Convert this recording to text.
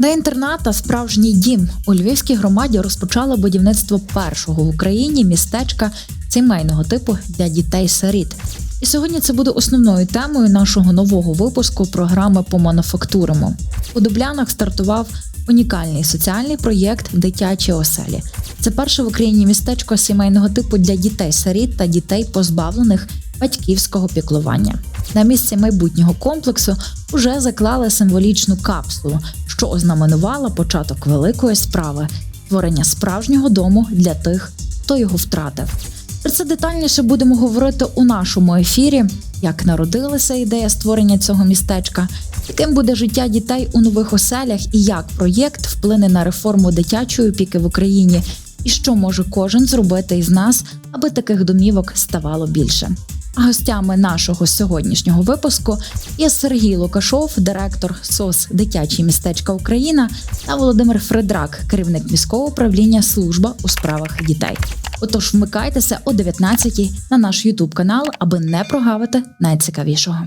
До інтерната справжній дім у львівській громаді розпочало будівництво першого в Україні містечка сімейного типу для дітей-сиріт. І сьогодні це буде основною темою нашого нового випуску програми по мануфактуримо. У Дублянах стартував унікальний соціальний проєкт Дитячі оселі. Це перше в Україні містечко сімейного типу для дітей-сиріт та дітей, позбавлених батьківського піклування. На місці майбутнього комплексу вже заклали символічну капсулу, що ознаменувала початок великої справи створення справжнього дому для тих, хто його втратив. Про це детальніше будемо говорити у нашому ефірі, як народилася ідея створення цього містечка, яким буде життя дітей у нових оселях і як проєкт вплине на реформу дитячої опіки в Україні, і що може кожен зробити із нас, аби таких домівок ставало більше. А гостями нашого сьогоднішнього випуску є Сергій Лукашов, директор СОС Дитячі містечка Україна, та Володимир Фредрак, керівник міського управління Служба у справах дітей. Отож, вмикайтеся о 19-й на наш Ютуб канал, аби не прогавити найцікавішого.